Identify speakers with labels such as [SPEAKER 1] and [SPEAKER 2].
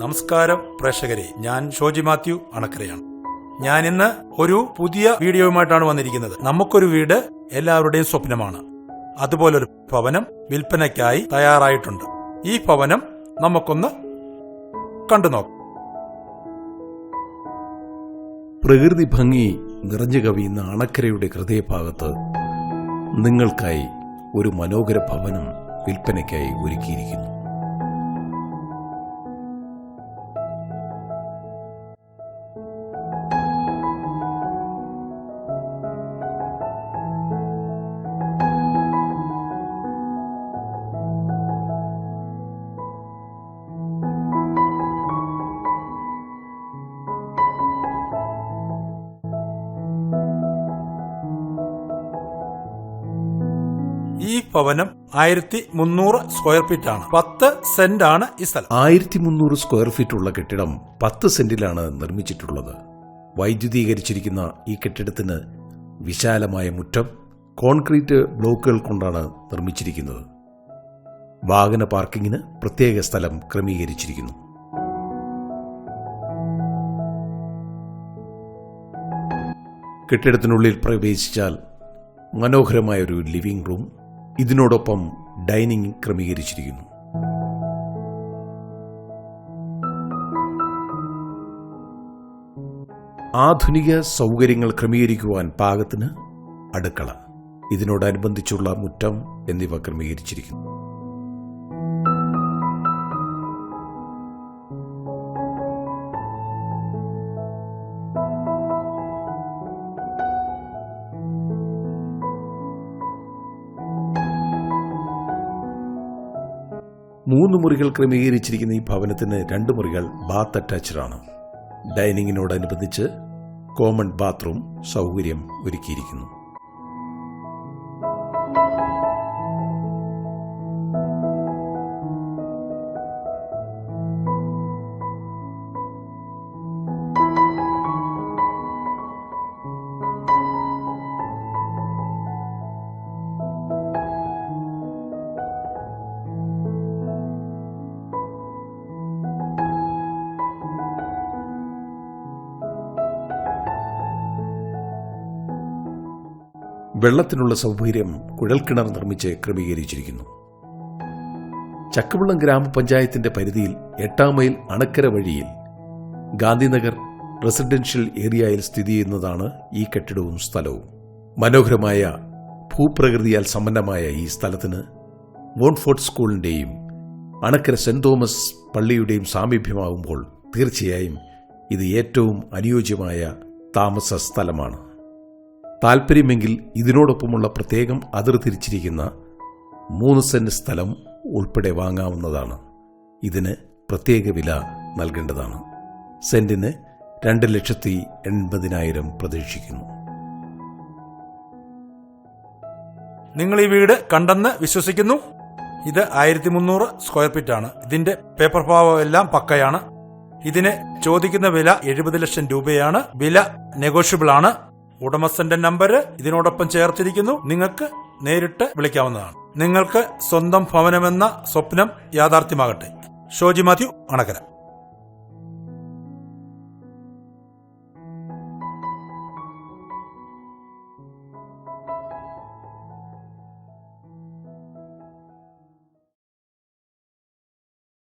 [SPEAKER 1] നമസ്കാരം പ്രേക്ഷകരെ. ഞാൻ ഷോജി മാത്യു അണക്കരയാണ്. ഞാൻ ഇന്ന് ഒരു പുതിയ വീഡിയോയുമായിട്ടാണ് വന്നിരിക്കുന്നത്. നമുക്കൊരു വീട് എല്ലാവരുടെയും സ്വപ്നമാണ്. അതുപോലൊരു ഭവനം വിൽപ്പനയ്ക്കായി തയ്യാറായിട്ടുണ്ട്. ഈ ഭവനം നമുക്കൊന്ന് കണ്ടു നോക്കാം.
[SPEAKER 2] പ്രകൃതി ഭംഗി നിറഞ്ഞു കവിയുന്ന അണക്കരയുടെ ഹൃദയഭാഗത്ത് നിങ്ങൾക്കായി ഒരു മനോഹര ഭവനം വിൽപ്പനയ്ക്കായി ഒരുക്കിയിരിക്കുന്നു.
[SPEAKER 1] ഈ ഭവനം ആയിരത്തി മുന്നൂറ് സ്ക്വയർ ഫീറ്റ് ആണ്. പത്ത് സെന്റ് ആണ് ഈ സ്ഥലം.
[SPEAKER 2] ആയിരത്തി മുന്നൂറ് സ്ക്വയർ ഫീറ്റ് ഉള്ള കെട്ടിടം പത്ത് സെന്റിലാണ് നിർമ്മിച്ചിട്ടുള്ളത്. വൈദ്യുതീകരിച്ചിരിക്കുന്ന ഈ കെട്ടിടത്തിന് വിശാലമായ മുറ്റം കോൺക്രീറ്റ് ബ്ലോക്കുകൾ കൊണ്ടാണ് നിർമ്മിച്ചിരിക്കുന്നത്. വാഹന പാർക്കിങ്ങിന് പ്രത്യേക സ്ഥലം ക്രമീകരിച്ചിരിക്കുന്നു. കെട്ടിടത്തിനുള്ളിൽ പ്രവേശിച്ചാൽ മനോഹരമായ ഒരു ലിവിംഗ് റൂം ഇതിനോടൊപ്പം ഡൈനിങ് ക്രമീകരിച്ചിരിക്കുന്നു. ആധുനിക സൗകര്യങ്ങൾ ക്രമീകരിക്കുവാൻ പാകത്തിന് അടുക്കള ഇതിനോടനുബന്ധിച്ചുള്ള മുറ്റം എന്നിവ ക്രമീകരിച്ചിരിക്കുന്നു. മൂന്ന് മുറികൾ ക്രമീകരിച്ചിരിക്കുന്ന ഈ ഭവനത്തിന് രണ്ട് മുറികൾ ബാത്ത് അറ്റാച്ച്ഡ് ആണ്. ഡൈനിങ്ങിനോടനുബന്ധിച്ച് കോമൺ ബാത്റൂം സൗകര്യം ഒരുക്കിയിരിക്കുന്നു. വെള്ളത്തിനുള്ള സൗകര്യം കുഴൽക്കിണർ നിർമ്മിച്ച് ക്രമീകരിച്ചിരിക്കുന്നു. ചക്കവള്ളം ഗ്രാമപഞ്ചായത്തിന്റെ പരിധിയിൽ എട്ടാം മൈൽ അണക്കര വഴിയിൽ ഗാന്ധിനഗർ റെസിഡൻഷ്യൽ ഏരിയയിൽ സ്ഥിതി ചെയ്യുന്നതാണ് ഈ കെട്ടിടവും സ്ഥലവും. മനോഹരമായ ഭൂപ്രകൃതിയാൽ സമ്പന്നമായ ഈ സ്ഥലത്തിന് വോൺഫോർട്ട് സ്കൂളിന്റെയും അണക്കര സെന്റ് തോമസ് പള്ളിയുടെയും സാമീപ്യമാകുമ്പോൾ തീർച്ചയായും ഇത് ഏറ്റവും അനുയോജ്യമായ താമസ സ്ഥലമാണ്. താൽപ്പര്യമെങ്കിൽ ഇതിനോടൊപ്പമുള്ള പ്രത്യേകം അതിർ തിരിച്ചിരിക്കുന്ന മൂന്ന് സെന്റ് സ്ഥലം ഉൾപ്പെടെ വാങ്ങാവുന്നതാണ്. ഇതിന് പ്രത്യേക വില നൽകേണ്ടതാണ്. സെന്റിന് രണ്ട് ലക്ഷത്തി എൺപതിനായിരം പ്രതീക്ഷിക്കുന്നു.
[SPEAKER 1] നിങ്ങൾ ഈ വീട് കണ്ടെന്ന് വിശ്വസിക്കുന്നു? ഇത് ആയിരത്തി മുന്നൂറ് സ്ക്വയർ ഫീറ്റ് ആണ് ഇതിന്റെ പേപ്പർ ഭാവം എല്ലാം പക്കയാണ്. ഇതിന് ചോദിക്കുന്ന വില എഴുപത് ലക്ഷം രൂപയാണ്. വില നെഗോഷ്യബിൾ ആണ് ഉടമസ്ഥന്റെ നമ്പർ ഇതിനോടൊപ്പം ചേർത്തിരിക്കുന്നു. നിങ്ങൾക്ക് നേരിട്ട് വിളിക്കാവുന്നതാണ്. നിങ്ങൾക്ക് സ്വന്തം ഭവനമെന്ന സ്വപ്നം യാഥാർത്ഥ്യമാകട്ടെ. ഷോജി മാത്യു അണക്കര